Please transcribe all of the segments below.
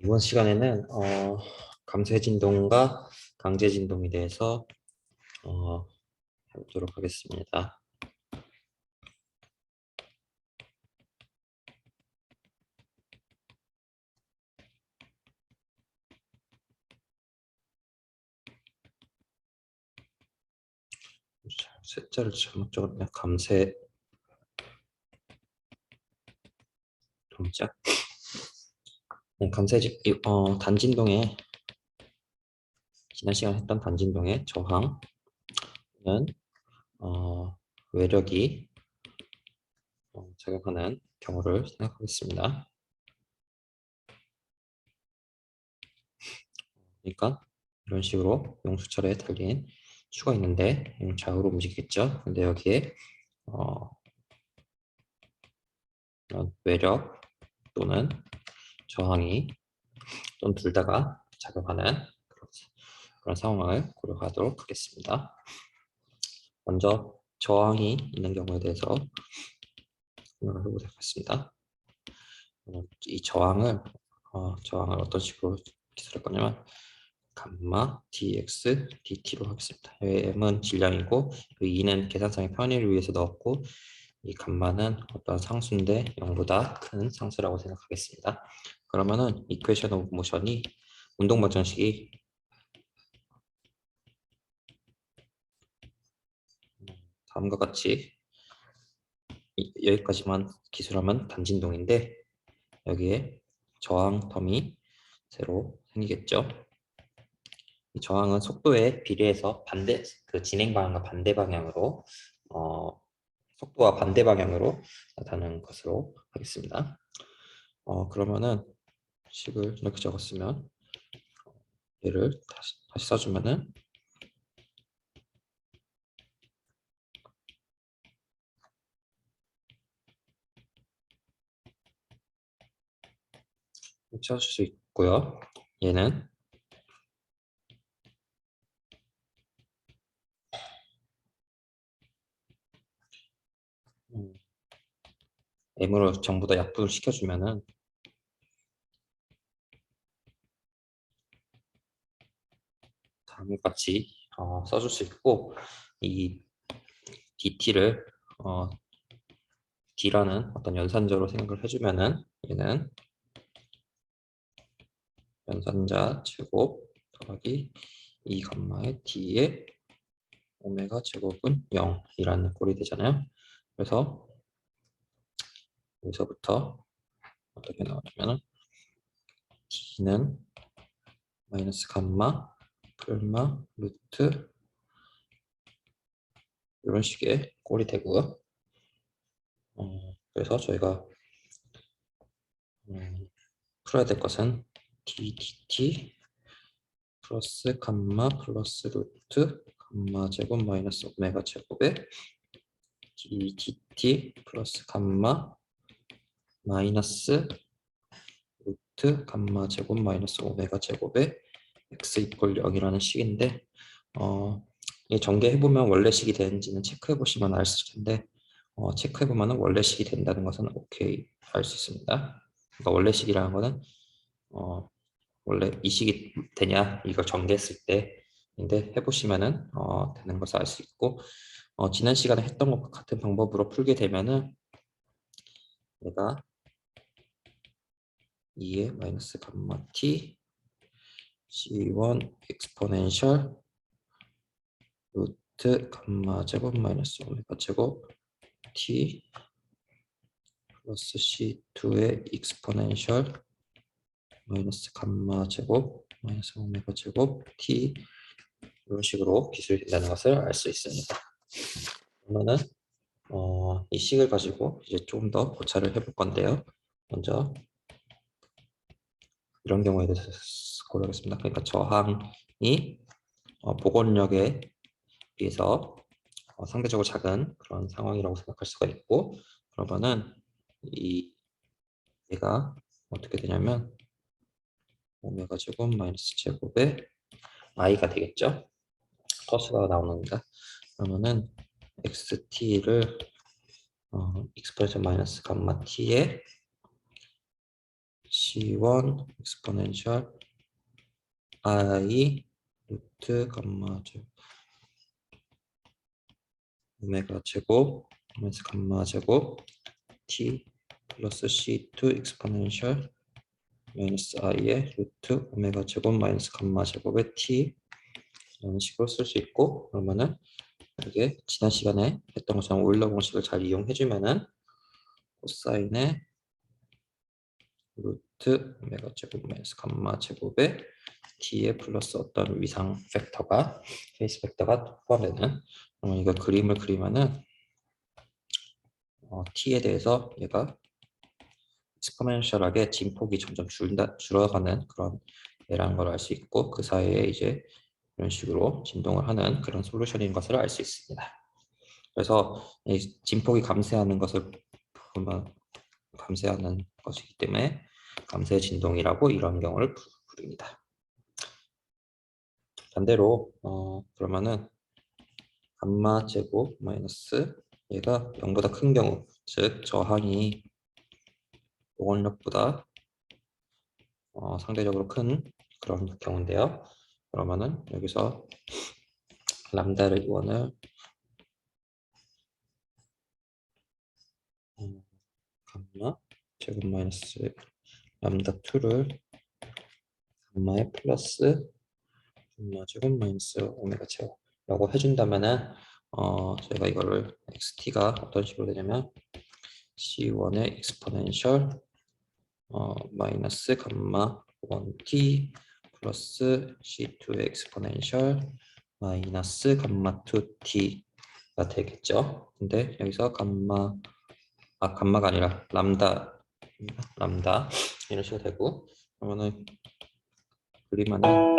이번 시간에는 어, 감쇄 진동과 강제 진동에 대해서 어, 해보도록 하겠습니다. 셋자를 잘못 적었네. 감쇄 동작. 진- 이- 어, 단진동에 지난 시간에 했던 단진동의 저항은 어, 외력이 어, 작용하는 경우를 생각하겠습니다. 그러니까 이런 식으로 용수철에 달린 추가 있는데 좌우로 움직이겠죠. 근데 여기에 어, 외력 또는 저항이 또는 둘 다가 작용하는 그런, 상황을 고려하도록 하겠습니다. 먼저 저항이 있는 경우에 대해서 생각을 해보도록 하겠습니다. 어, 이 저항을 어, 저항을 어떤 식으로 기술할 거냐면 감마 dx dt로 하겠습니다. 여기 m은 질량이고 여기 2는 계산상의 편의를 위해서 넣었고 이 감마는 어떤 상수인데 0보다 큰 상수라고 생각하겠습니다. 그러면은 이퀘이션 오브 모션이 운동 방정식이 다음과 같이 이- 여기까지만 기술하면 단진동인데 여기에 저항 텀이 새로 생기겠죠. 이 저항은 속도에 비례해서 반대 그 진행 방향과 반대 방향으로 어, 속도와 반대 방향으로 나타나는 것으로 하겠습니다. 어, 그러면은 식을 이렇게 적었으면 얘를 다시, 다시 써주면은 써줄 수 있고요. 얘는 음, M으로 전부 다 약분을 시켜주면은 다음과 같이 어, 써줄 수 있고 이 DT를 어, D라는 어떤 연산자로 생각을 해주면은 얘는 연산자 제곱 더하기 2 감마의 D의 오메가 제곱은 0이라는 꼴이 되잖아요. 그래서 여기서부터 어떻게 나오냐면 은 D는 마이너스 감마 풀마 루트 이런 식의 꼴이 되고요. 어, 그래서 저희가 음, 풀어야 될 것은 ddt 플러스 감마 플러스 루트 감마 제곱 마이너스 오메가 제곱에 ddt 플러스 감마 마이너스 루트 감마 제곱 마이너스 오메가 제곱에 x 이퀄 0이라는 식인데 어, 이 전개해보면 원래 식이 되는지는 체크해보시면 알 수 있을 텐데 어, 체크해보면 원래 식이 된다는 것은 오케이 알 수 있습니다. 그러니까 원래 식이라는 것은 어, 원래 이 식이 되냐 이걸 전개했을 때인데 해보시면은 어, 되는 것을 알 수 있고 어, 지난 시간에 했던 것과 같은 방법으로 풀게 되면은 얘가 2의 마이너스 감마 t c1 exponential 루트 감마 제곱 마이너스 오메가 제곱 t 플러스 c2의 exponential 마이너스 감마 제곱 마이너스 오메가 제곱 t 이런 식으로 기술이 된다는 것을 알 수 있습니다. 그러면은 어, 이 식을 가지고 이제 조금 더 고찰을 해볼 건데요. 먼저 이런 경우에 대해서 고려하겠습니다. 그러니까 저항이 어, 복원력에 비해서 어, 상대적으로 작은 그런 상황이라고 생각할 수가 있고 그러면은 이 얘가 어떻게 되냐면 오메가 제곱 마이너스 제곱에 i가 되겠죠. 커스가 나오는데 그러면은 xt를 어, 익스프레션 마이너스 감마 t에 C1 exponential I 루트 감마 제곱 오메가 제곱 마이너스 감마 제곱 t 플러스 c2 exponential 마이너스 i의 루트 오메가 제곱 마이너스 감마 제곱의 t 이런 식으로 쓸 수 있고 그러면은 이게 지난 시간에 했던 것처럼 오일러 공식을 잘 이용해주면은 코사인의 루트 오 메가 제곱 마이너스 감마 제곱에 t에 플러스 어떤 위상 팩터가 페이스 팩터가 포함되는 그러면 이거 그림을 그리면은 어, t에 대해서 얘가 익스포넨셜하게 진폭이 점점 줄다 줄어가는 그런 애라는 걸 알 수 있고 그 사이에 이제 이런 식으로 진동을 하는 그런 솔루션인 것을 알 수 있습니다. 그래서 이 진폭이 감쇄하는 것을 보면 감쇄하는 것이기 때문에 감쇄 진동이라고 이런 경우를 부- 부릅니다. 반대로 어, 그러면은 감마 제곱 마이너스 얘가 0보다 큰 경우 즉 저항이 공원력보다 어, 상대적으로 큰 그런 경우인데요. 그러면은 여기서 람다를 이원을 음, 감마 제곱 마이너스 람다 2를 감마에 플러스 감마 제곱 마이너스 오메가 제곱라고 해준다면은 어 저희가 이거를 xt가 어떤 식으로 되냐면 c1의 exponential 어 마이너스 감마 1t 플러스 c2의 exponential 마이너스 감마 2t가 되겠죠. 근데 여기서 감마 아 감마가 아니라 람다 람다 식으로 되고 그러면은 그리면은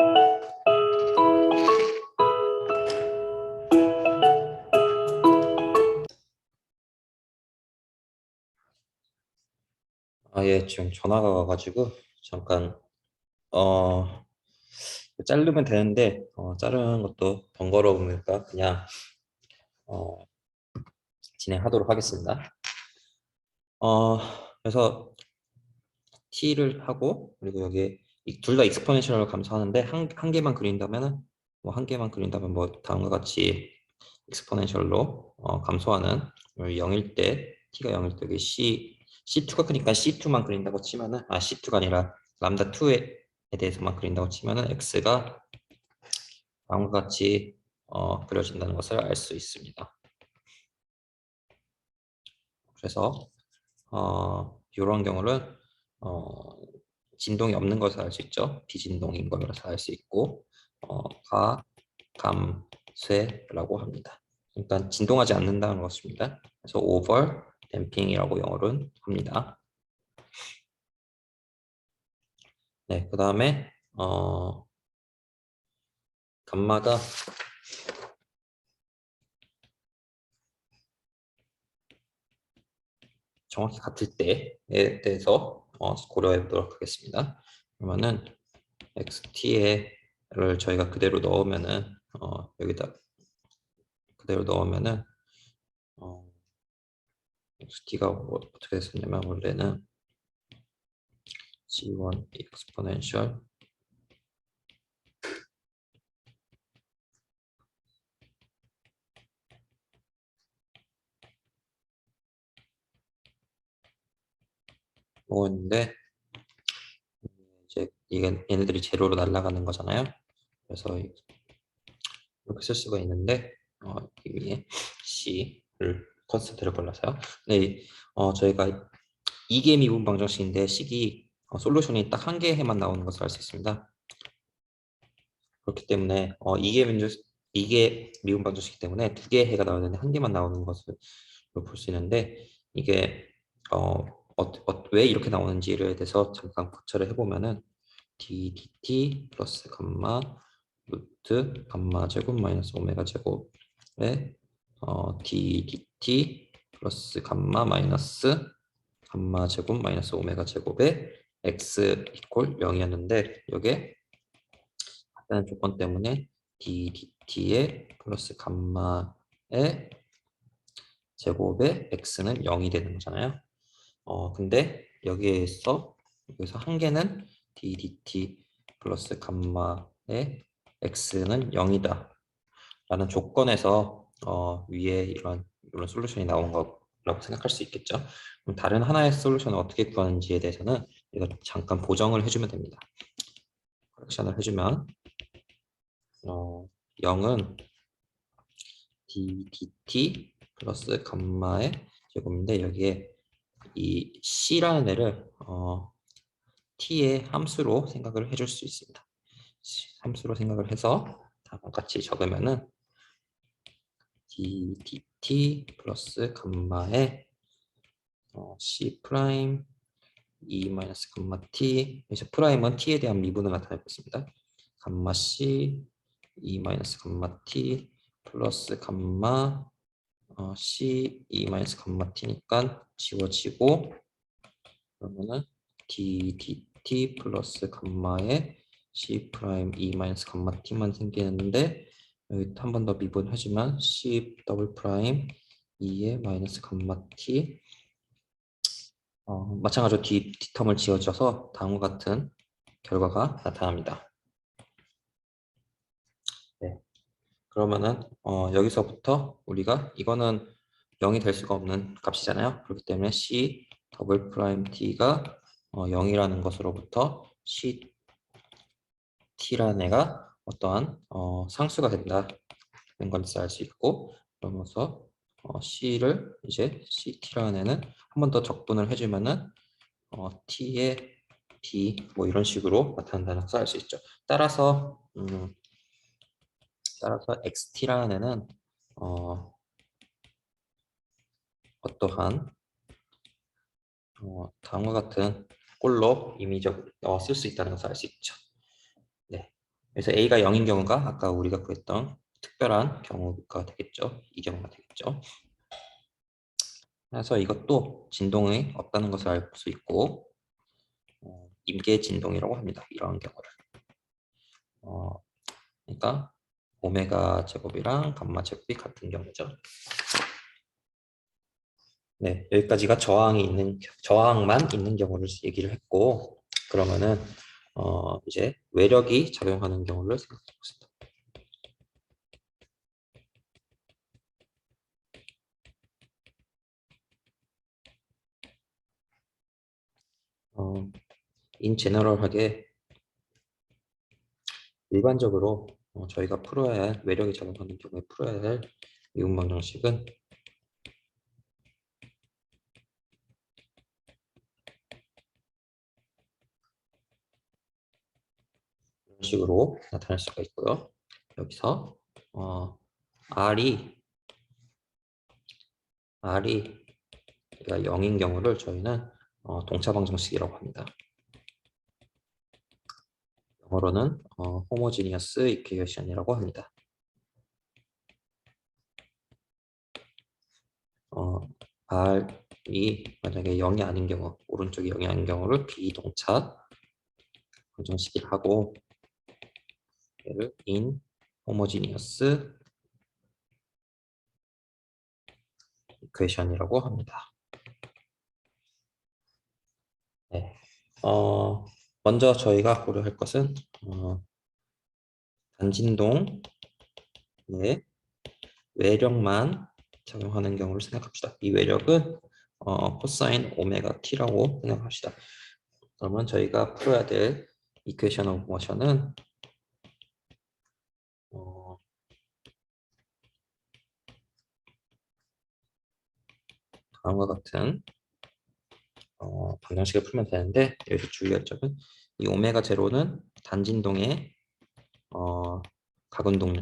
아예 지금 전화가 와가지고 잠깐 어 자르면 되는데 어, 자르는 것도 번거로우니까 그냥 어, 진행하도록 하겠습니다. 어 그래서 t를 하고 그리고 여기 둘 다 익스포넨셜을 감소하는데 한, 한 개만 그린다면은 뭐한 개만 그린다면 뭐 다음과 같이 익스포넨셜로 어, 감소하는 0일 때 t가 0일 때 c c2가 크니까 c2만 그린다고 치면은 아 c2가 아니라 람다 2에 대해서만 그린다고 치면은 x가 다음과 같이 어, 그려진다는 것을 알 수 있습니다. 그래서 어, 이런 경우는 어, 진동이 없는 것을 알 수 있죠. 비진동인 것을 알 수 있고 어, 가 감 쇠라고 합니다. 그러니까 진동하지 않는다는 것입니다. 그래서 오버 댐핑이라고 영어로는 합니다. 네, 그 다음에 어, 감마가 정확히 같을 때에 대해서 어, 고려해 보도록 하겠습니다. 그러면은 xt를 저희가 그대로 넣으면은 어, 여기다 그대로 넣으면은 어, xt가 뭐 어떻게 됐었냐면 원래는 c1 exponential 뭐였는데 이제 이게 얘네들이 제로로 날아가는 거잖아요. 그래서 이- 이렇게 쓸 수가 있는데 어, 이 위에 C를 컨스트를 골라서요. 이- 어, 저희가 이개 미분 방정식인데 식이 어, 솔루션이 딱 한 개만 나오는 것을 알 수 있습니다. 그렇기 때문에 어, 이개 미분 이게 미분 방정식이기 때문에 두 개의 해가 나오는데 한 개만 나오는 것을 볼 수 있는데 이게 어, 어, 어, 왜 이렇게 나오는지에 대해서 잠깐 고찰을 해보면은 d dt 플러스 감마 루트 감마 제곱 마이너스 오메가 제곱에 어, d dt 플러스 감마 마이너스 감마 제곱 마이너스 오메가 제곱에 x 이퀄 0이었는데 이게 같다는 조건 때문에 d dt의 플러스 감마의 제곱에 x는 0이 되는 거잖아요. 어 근데 여기에서 여기서 한 개는 ddt 플러스 감마의 x는 0이다 라는 조건에서 어, 위에 이런 이런 솔루션이 나온 거라고 생각할 수 있겠죠. 그럼 다른 하나의 솔루션을 어떻게 구하는지에 대해서는 이거 잠깐 보정을 해주면 됩니다. 커렉션을 해주면 어, 0은 ddt 플러스 감마의 제곱인데 여기에 이 c라는 애를 어, t의 함수로 생각을 해줄 수 있습니다. 함수로 생각을 해서 다음과 같이 적으면은 ddt 플러스 감마의 어, c 프라임 e 마이너스 감마 t 그래서 프라임은 t에 대한 미분을 나타내고 있습니다. 감마 c e 마이너스 감마 t 플러스 감마 어, c e 마이너스 감마 t니까 지워지고 그러면은 ddt 플러스 감마의 c 프라임 e 마이너스 감마 t만 생기는데 여기 한 번 더 미분하지만 c 더블 프라임 2의 마이너스 감마 t 어, 마찬가지로 뒤, 뒷텀을 지어줘서 다음과 같은 결과가 나타납니다. 네. 그러면은 어, 여기서부터 우리가 이거는 0이 될 수가 없는 값이잖아요. 그렇기 때문에 c 더블 프라임 t가 어, 0이라는 것으로부터 c t라는 애가 어떠한 어, 상수가 된다는 것을 알수 있고 그러면서 어, c를 이제 ct라는 애는 한 번 더 적분을 해주면은 어, t의 b 뭐 이런 식으로 나타난다는 것을 알 수 있죠. 따라서 음, 따라서 xt라는 애는 어, 어떠한 어, 다음과 같은 꼴로 임의적 어, 쓸 수 있다는 것을 알 수 있죠. 네. 그래서 a가 0인 경우가 아까 우리가 구했던 특별한 경우가 되겠죠. 이 경우가 되겠죠. 그래서 이것도 진동이 없다는 것을 알 수 있고 어, 임계 진동이라고 합니다. 이러한 경우를. 어, 그러니까 오메가 제곱이랑 감마 제곱이 같은 경우죠. 네, 여기까지가 저항이 있는 저항만 있는 경우를 얘기를 했고 그러면은 어, 이제 외력이 작용하는 경우를 생각해 보겠습니다. 어, 인 제너럴하게 일반적으로 어, 저희가 풀어야 할 외력이 작용하는 경우에 풀어야 할 미분 방정식은 이런 식으로 나타낼 수가 있고요. 여기서 어, R이 R이 0인 경우를 저희는 어, 동차 방정식이라고 합니다. 영어로는 어, 호모지니어스 이퀘이션이라고 합니다. 어, R이 만약에 0이 아닌 경우, 오른쪽이 0이 아닌 경우를 비동차 방정식을 하고 얘를 in 호모지니어스 이퀘이션이라고 합니다. 네. 어, 먼저 저희가 고려할 것은 어, 단진동의 외력만 작용하는 경우를 생각합시다. 이 외력은 어, 코사인 오메가 t라고 생각합시다. 그러면 저희가 풀어야 될 이퀘이션 오브 모션은 어, 다음과 같은 어, 방정식을 풀면 되는데 여기서 주의할 점은 이 오메가 제로는 단진동의 어, 각운동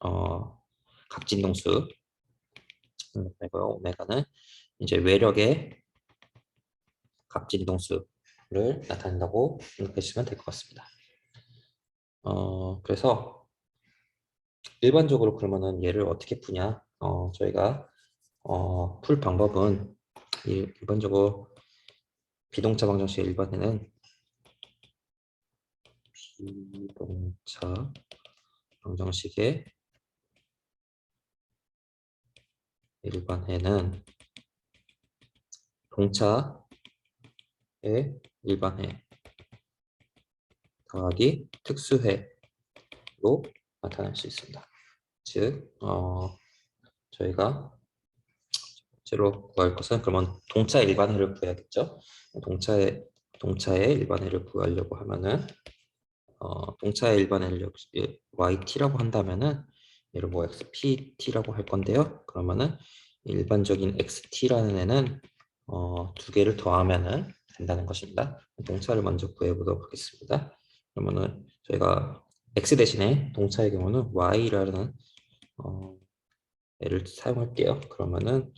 어, 각진동수 되고요. 오메가는 이제 외력의 각진동수를 나타낸다고 생각하시면 될 것 같습니다. 어, 그래서 일반적으로 그러면은 얘를 어떻게 푸냐? 어, 저희가 어, 풀 방법은 일반적으로 비동차 방정식의 일반에는 비동차 방정식의 일반해는 동차의 일반해 더하기 특수회로 나타낼 수 있습니다. 즉, 어, 저희가 제로 구할 것은 그러면 동차 일반회를 구해야겠죠. 동차의 동차의 일반회를 구하려고 하면은 어, 동차의 일반회를 역시 yt라고 한다면은 얘를 뭐 xpt라고 할 건데요. 그러면은 일반적인 xt라는 애는 어, 두 개를 더하면은 된다는 것입니다. 동차를 먼저 구해보도록 하겠습니다. 그러면은 저희가 x 대신에 동차의 경우는 y라는 어, 애를 사용할게요. 그러면은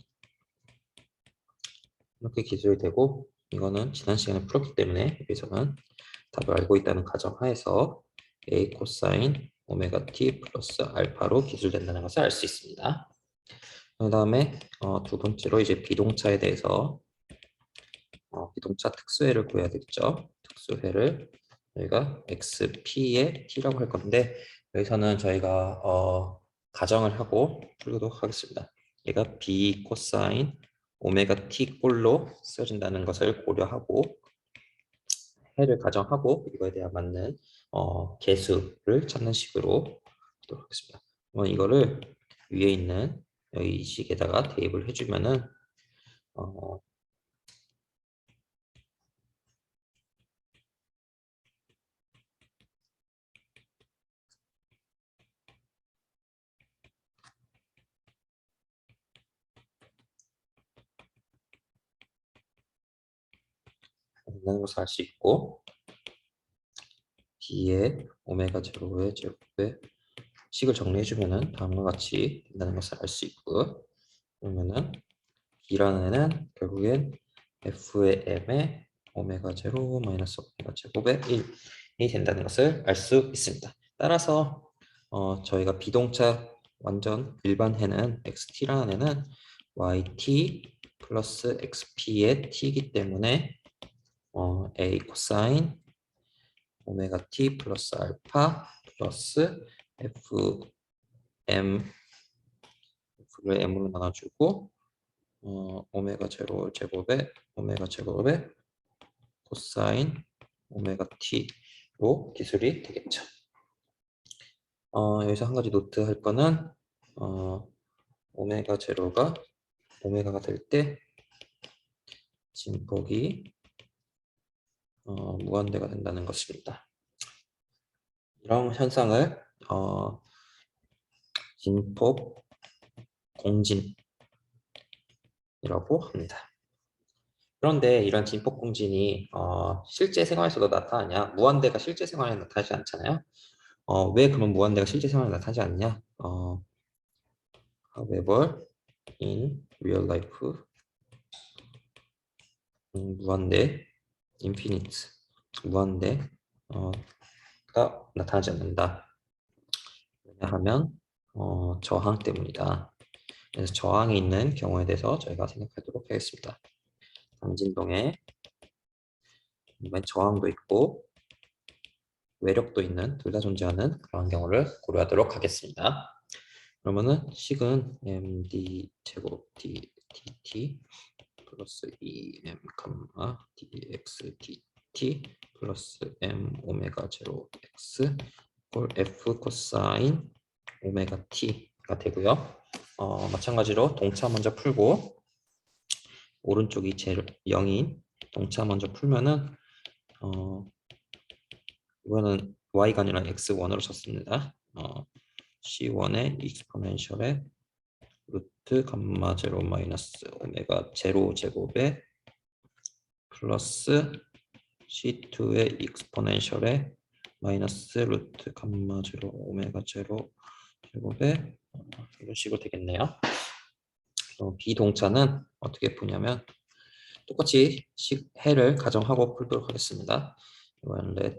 이렇게 기술이 되고 이거는 지난 시간에 풀었기 때문에 여기서는 답을 알고 있다는 가정하에서 a 코사인 오메가 t 플러스 알파로 기술된다는 것을 알 수 있습니다. 그 다음에 어, 두 번째로 이제 비동차에 대해서 어, 비동차 특수회를 구해야 되겠죠. 특수회를 저희가 xp의 t라고 할 건데 여기서는 저희가 어, 가정을 하고 풀도록 하겠습니다. 얘가 b 코사인 오메가 t 꼴로 써진다는 것을 고려하고 해를 가정하고 이거에 대한 맞는 어, 개수를 찾는 식으로 하도록 하겠습니다. 그럼 이거를 위에 있는 여기 이 식에다가 대입을 해주면은 어, 된다는 것을 알수 있고 B의 오메가 제로의 제곱의 식을 정리해주면은 다음과 같이 된다는 것을 알 수 있고 그러면은 B라는 애는 결국엔 F의 M의 오메가 제로 마이너스 오메가 제곱의 1이 된다는 것을 알 수 있습니다. 따라서 어, 저희가 비동차 완전 일반 해는 XT라는 애는 YT 플러스 XP의 T이기 때문에 어, a 코사인 오메가 t 플러스 알파 플러스 f m f를 m으로 나눠주고 어, 오메가 제로 제곱에 오메가 제곱에 코사인 오메가 t로 기술이 되겠죠. 어, 여기서 한 가지 노트 할 거는 어, 오메가 제로가 오메가가 될 때 진폭이 어, 무한대가 된다는 것입니다. 이런 현상을 어, 진폭 공진이라고 합니다. 그런데 이런 진폭 공진이 어, 실제 생활에서도 나타나냐? 무한대가 실제 생활에 나타나지 않잖아요. 어, 왜 그러면 무한대가 실제 생활에 나타나지 않냐? 어, however, in real life, 음, 무한대 인피니트 무한대가 나타나지 않는다. 왜냐하면 어, 저항 때문이다. 그래서 저항이 있는 경우에 대해서 저희가 생각하도록 하겠습니다. 당진동에 저항도 있고 외력도 있는 둘 다 존재하는 그런 경우를 고려하도록 하겠습니다. 그러면은 식은 md 제곱 d dt 플러스 2m 컴마 dx dt 플러스 m 오메가 제로 x 꼴 f 코사인 오메가 t가 되고요. 어, 마찬가지로 동차 먼저 풀고 오른쪽이 제로 0인 동차 먼저 풀면은 어, 이거는 y가 아니라 x1으로 썼습니다. 어, c1의 익스포넨셜에 루트 감마 제로 마이너스 오메가 제로 제곱에 플러스 C2의 익스포넨셜에 마이너스 루트 감마 제로 오메가 제로 제곱에 이런 식으로 되겠네요. 어, 비동차는 어떻게 푸냐면 똑같이 식 해를 가정하고 풀도록 하겠습니다. 이번엔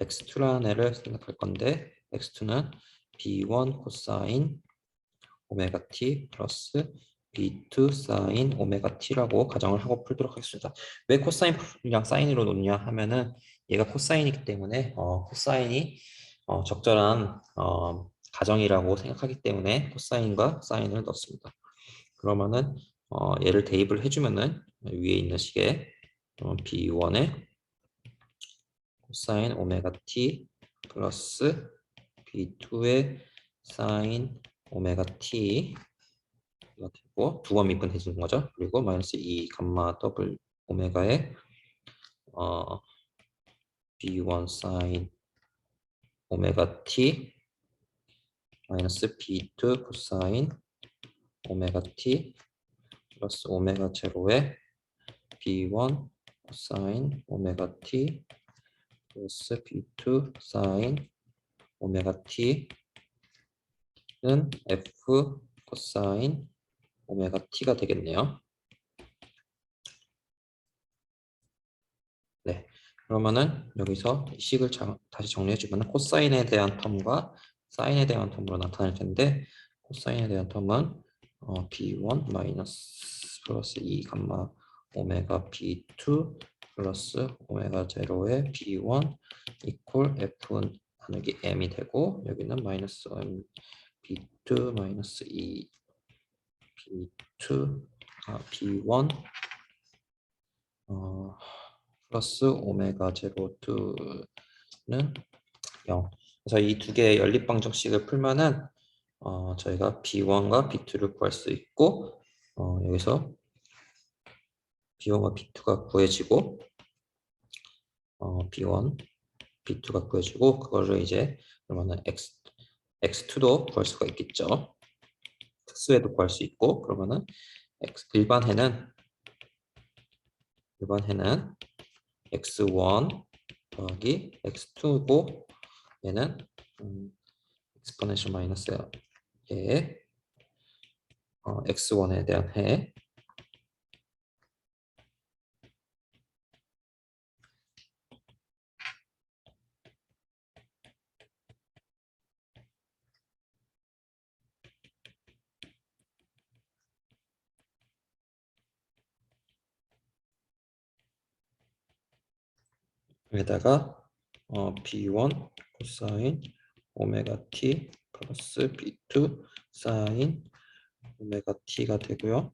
x2라는 애를 생각할 건데 x2는 b1 코사인 오메가 t 플러스 b2 사인 오메가 t라고 가정을 하고 풀도록 하겠습니다. 왜 코사인이랑 사인으로 놓냐 하면은 얘가 코사인이기 때문에 어, 코사인이 어, 적절한 어, 가정이라고 생각하기 때문에 코사인과 사인을 넣습니다. 그러면은 어, 얘를 대입을 해주면은 위에 있는 식에 b1의 코사인 오메가 t 플러스 b2의 사인 오메가 t 가 되고 두 번 미분해지는 거죠. 그리고 마이너스 2 감마 더블 오메가의 어, b1 사인 오메가 t 마이너스 b2 코사인 오메가 t 플러스 오메가 제로의 b1 사인 오메가 t 플러스 b2 사인 오메가 t 는 f 코사인 오메가 t가 되겠네요. 네, 그러면은 여기서 이 식을 자- 다시 정리해주면 코사인에 대한 텀과 사인에 대한 텀으로 나타날 텐데 코사인에 대한 텀은 어, b1 마이너스 플러스 2 감마 오메가 b2 플러스 오메가 제로의 b1 이퀄 f 나누기 m이 되고 여기는 마이너스 m b2 마이너스 2 b2 아, b1 어, 플러스 오메가 제로 2는 0 그래서 이 두 개의 연립 방정식을 풀면은 어, 저희가 b1과 b2를 구할 수 있고 어, 여기서 b1과 b2가 구해지고 어, b1, b2가 구해지고 그거를 이제 그러면은 x x2도 구할 수가 있겠죠. 특수에도 구할 수 있고 그러면은 x 일반 해는 일반 해는 x1 더하기 x2고 얘는 음, exponential 마이너스 의 어, x1에 대한 해 에다가 어, b1 코사인 오메가 t 플러스 b2 사인 오메가 t가 되고요.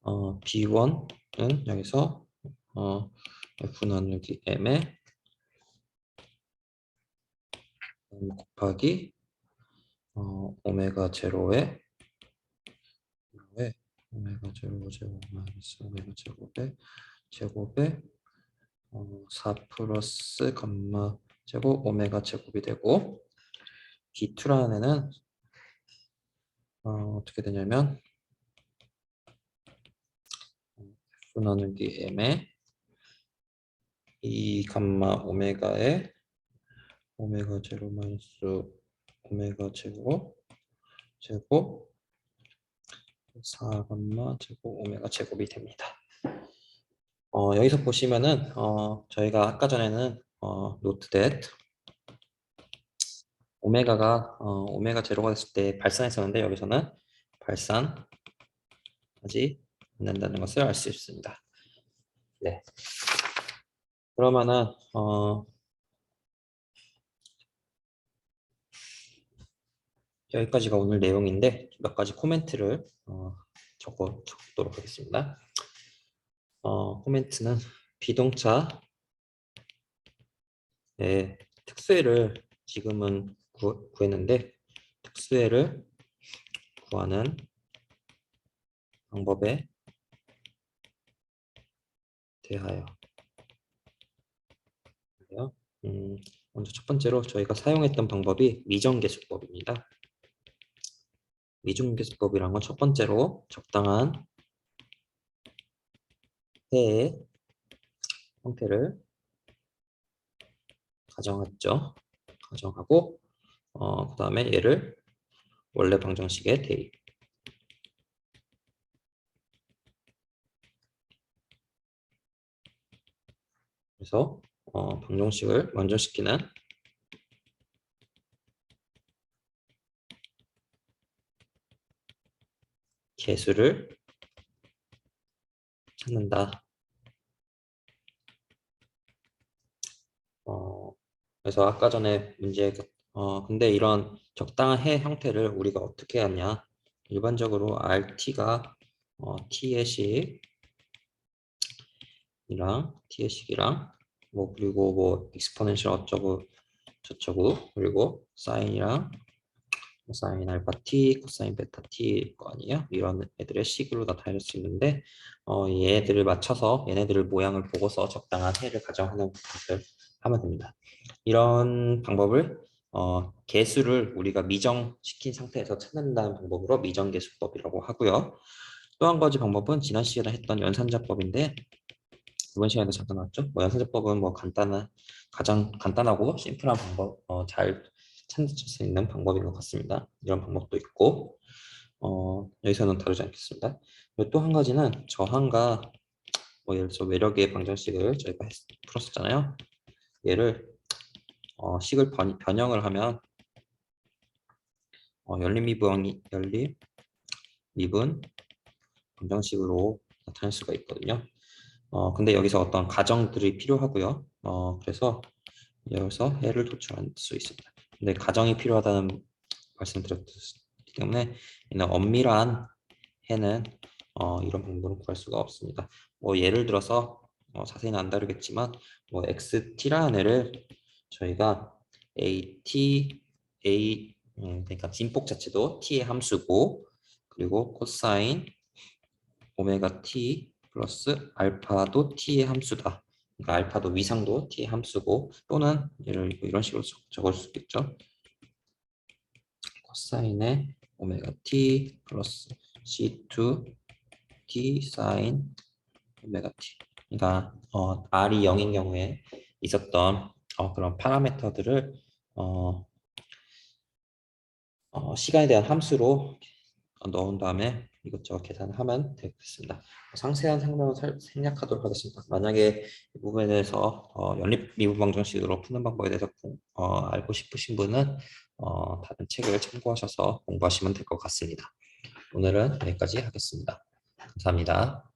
어, b1은 여기서 어, f 나누기 m에 m 곱하기 어, 오메가 제로에 왜 오메가 제로 제곱 마이너스 오메가 제곱에 제곱에 어, 4 플러스 감마 제곱 오메가 제곱이 되고 B2라는 애는 어, 어떻게 되냐면 F 나누기 M에 2 감마 오메가에 오메가 제로 마이너스 오메가 제곱 제곱 4 감마 제곱 오메가 제곱이 됩니다. 어, 여기서 보시면은 어, 저희가 아까 전에는 어, 노트 that 오메가가 어, 오메가 제로가 됐을 때 발산했었는데 여기서는 발산하지 않는다는 것을 알 수 있습니다. 네. 그러면은 어, 여기까지가 오늘 내용인데 몇 가지 코멘트를 어, 적어 적도록 하겠습니다. 어, 코멘트는 비동차의 특수혜를 지금은 구, 구했는데 특수혜를 구하는 방법에 대하여. 음, 먼저 첫 번째로 저희가 사용했던 방법이 미정계수법입니다. 미정계수법이란 건 첫 번째로 적당한 해의 형태를 가정했죠. 가정하고 어, 그 다음에 얘를 원래 방정식에 대입. 그래서 어, 방정식을 완전시키는 개수를 찾는다. 어, 그래서 아까 전에 문제 어, 근데 이런 적당한 해 형태를 우리가 어떻게 하냐? 일반적으로 RT가 어, T의 식이랑 T의 식이랑 뭐 그리고 뭐 익스포넨셜 어쩌고 저쩌고 그리고 사인이랑 사인 알파 t, 코사인 베타 t일 거 아니에요? 이런 애들의 식으로 나타낼 수 있는데 어, 얘들을 맞춰서 얘네들을 모양을 보고서 적당한 해를 가정하는 것을 하면 됩니다. 이런 방법을 어, 개수를 우리가 미정시킨 상태에서 찾는다는 방법으로 미정계수법이라고 하고요. 또 한 가지 방법은 지난 시간에 했던 연산자법인데 이번 시간에도 잠깐 나왔죠. 뭐 연산자법은 뭐 간단한 가장 간단하고 심플한 방법, 어, 잘 찾을 수 있는 방법인 것 같습니다. 이런 방법도 있고 어, 여기서는 다루지 않겠습니다. 또 한 가지는 저항과 뭐 예를 들어 외력의 방정식을 저희가 했, 풀었었잖아요. 얘를 어, 식을 변, 변형을 하면 어, 열림 미분 열림 미분 방정식으로 나타낼 수가 있거든요. 어, 근데 여기서 어떤 가정들이 필요하고요. 어, 그래서 여기서 해를 도출할 수 있습니다. 근데 가정이 필요하다는 말씀드렸기 때문에 이는 엄밀한 해는 어, 이런 방법으로 구할 수가 없습니다. 뭐 예를 들어서 어, 자세히는 안 다루겠지만 뭐 xt라는 애를 저희가 at a 음, 그러니까 진폭 자체도 t의 함수고 그리고 코사인 오메가 t 플러스 알파도 t의 함수다. 그러니까 알파도 위상도 t의 함수고 또는 얘를 이런 식으로 적- 적을 수도 있죠. 코사인의 오메가 t 플러스 c2 t 사인 오메가 t. 그러니까 어, r이 0인 경우에 있었던 어, 그런 파라미터들을 어, 어, 시간에 대한 함수로 넣은 다음에 이것저것 계산하면 되겠습니다. 상세한 살- 생략하도록 하겠습니다. 만약에 이 부분에 대해서 어, 연립 미분 방정식으로 푸는 방법에 대해서 공- 어, 알고 싶으신 분은 어, 다른 책을 참고하셔서 공부하시면 될 것 같습니다. 오늘은 여기까지 하겠습니다. 감사합니다.